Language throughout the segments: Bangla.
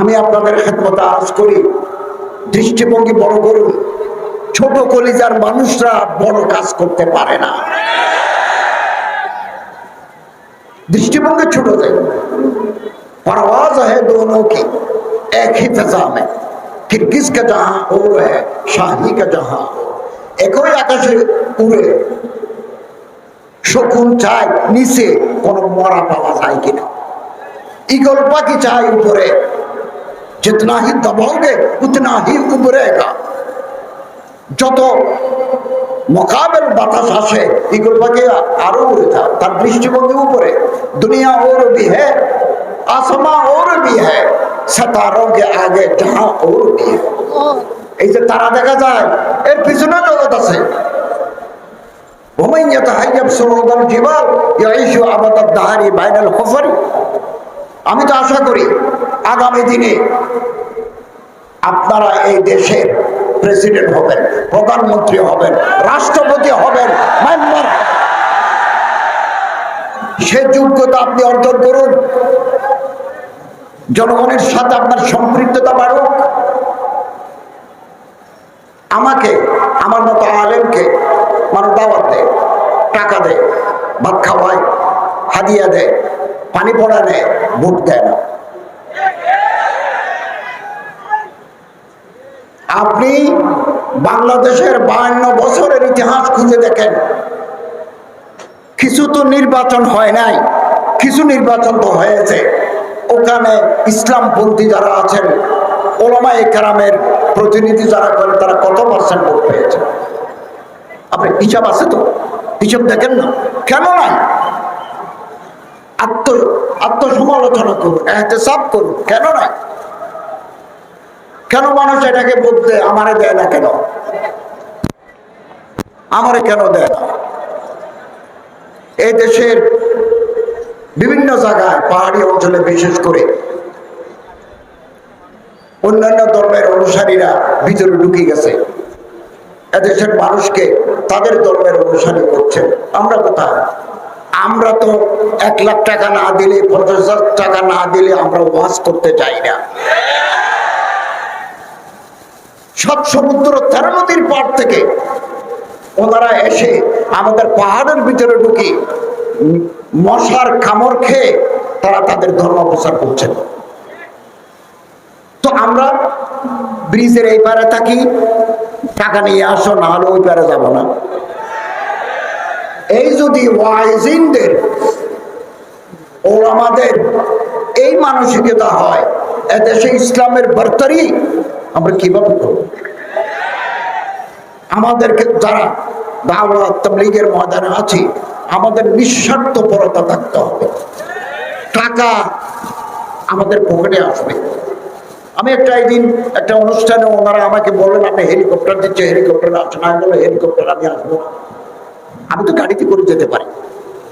আমি আপনাদের খেদমতে আজ করি দৃষ্টিভঙ্গি বড় করুন ছোট কলিজার মানুষরা বড় কাজ করতে পারে না दृष्टिभंगी ছোট যায় परवाज है दोनों की एक ही फिजा में फिर किसका जहां और है शाही का जहां একই আকাশে উড়ে শকুন চায় নিচে কোন মরা পাওয়া যায় কিনা ইগল পাখি চায় উপরে जितना ही दबाओगे उतना ही उभरेगा যত মোকাবেল বাতাস আসে ইগল পাখি আরো উড়ে যায় তার দৃষ্টিভঙ্গি উপরে দুনিয়া और भी है आसमां और भी है सितारों के आगे जहां और भी है এই যে তারা দেখা যায় এর পিছনে জগৎ আছে ومن يتحيب صعود الجبال يعيش أبد الدهر بين الحفر আমি তো আশা করি আগামী দিনে আপনারা এই দেশের প্রেসিডেন্ট হবেন, প্রধানমন্ত্রী হবেন, রাষ্ট্রপতি হবেন, মেম্বার। সে যোগ্যতা আপনি অর্জন করুন। জনগণের সাথে আপনার সম্পৃক্ততা বাড়ুক। আমাকে, আমার মতো আলেমকে মানুষ দাওয়াত দেয়, টাকা দেয়, ভাত খাওয়ায়, হাদিয়া দেয়, পানি পড়া নেয়, ভোট দেয় না। আপনি বাংলাদেশের বায়ান্ন বছরের ইতিহাস খুঁজে দেখেন। কিছু তো নির্বাচন হয় নাই, কিছু নির্বাচন তো হয়েছে। ওখানে ইসলামপন্থী যারা আছেন ওলামা একরামের প্রতিনিধি যারা করে তারা কত পার্সেন্ট ভোট পেয়েছে? আপনি হিসাব আছে তো? হিসাব দেখেন না? কেন নাই? আত্ম আত্মসমালোচনা করুন, এহতেসাব করুন, কেন নাই? কেন মানুষ এটাকে বলতে আমারে দেয় না কেন? আমারে কেন দেয় না? এই দেশের বিভিন্ন জায়গায়, পাহাড়ি অঞ্চলে বিশেষ করে অন্যান্য ধর্মের অনুসারীরা ভিতরে ঢুকে গেছে। এদেশের মানুষকে তাদের ধর্মের অনুসারী করছেন। আমরা কোথায়? আমরা তো এক লাখ টাকা না দিলে, পঞ্চাশ টাকা না দিলে আমরা ওয়াজ করতে চাই না। সব সমুদ্র তেরো নদীর পার থেকে ওনারা এসে আমাদের পাহাড়ের ভিতরে ঢুকে মশার কামড় খেয়ে তারা তাদের ধর্ম প্রচার করছেন। তো আমরা ব্রিজের এই পারে থাকি, টাকা নিয়ে আসো, না হলে ওই পারে যাব না। এই যদি ওয়াইজিনদের ওলামাদের এই মানসিকতা হয়, এদেশে ইসলামের বর্তারি আমরা কীভাবে করব? আমাদেরকে যারা দাওয়াত তবলিগের ময়দানে আছি, আমাদের নিঃস্বার্থপরতা থাকতে হবে। টাকা আমাদের পকেটে আসবে। আমি একটা একদিন একটা অনুষ্ঠানে ওনারা আমাকে বললেন, আপনি হেলিকপ্টার দিচ্ছে হেলিকপ্টার আসেন আমি বলল হেলিকপ্টার আমি আসব আমি তো গাড়িতে করে যেতে পারি।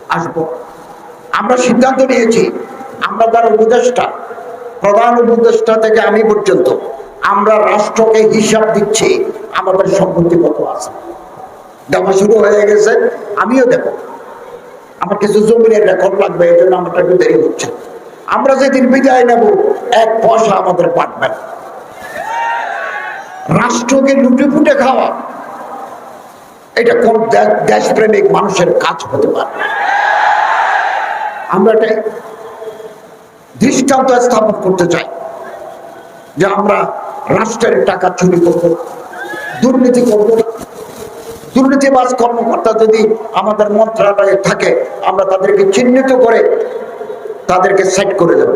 আসব। আমরা সিদ্ধান্ত নিয়েছি, আমরা যার উপদেষ্টা, প্রধান উপদেষ্টা থেকে আমি পর্যন্ত আমরা রাষ্ট্রকে হিসাব দিচ্ছি, আমাদের সম্পত্তি কত আছে দেওয়া শুরু হয়ে গেছে, আমিও দেব আমার কিছু জমিনের রেকর্ড লাগবে, এই জন্য আমার একটু দেরি হচ্ছে আমরা যেদিন বিদায় নেব, এক পয়সা আমাদের পাঠবে। রাষ্ট্রকে লুটে ফুটে খাওয়া, এটা কোন দেশপ্রেমিক মানুষের কাজ হতে পারে। আমরা এটা দৃষ্টান্ত স্থাপন করতে চাই যে আমরা রাষ্ট্রের টাকা চুরি করব না, দুর্নীতি করব না। দুর্নীতিবাজ কর্মকর্তা যদি আমাদের মন্ত্রণালয়ে থাকে আমরা তাদেরকে চিহ্নিত করে তাদেরকে সেট করে দেব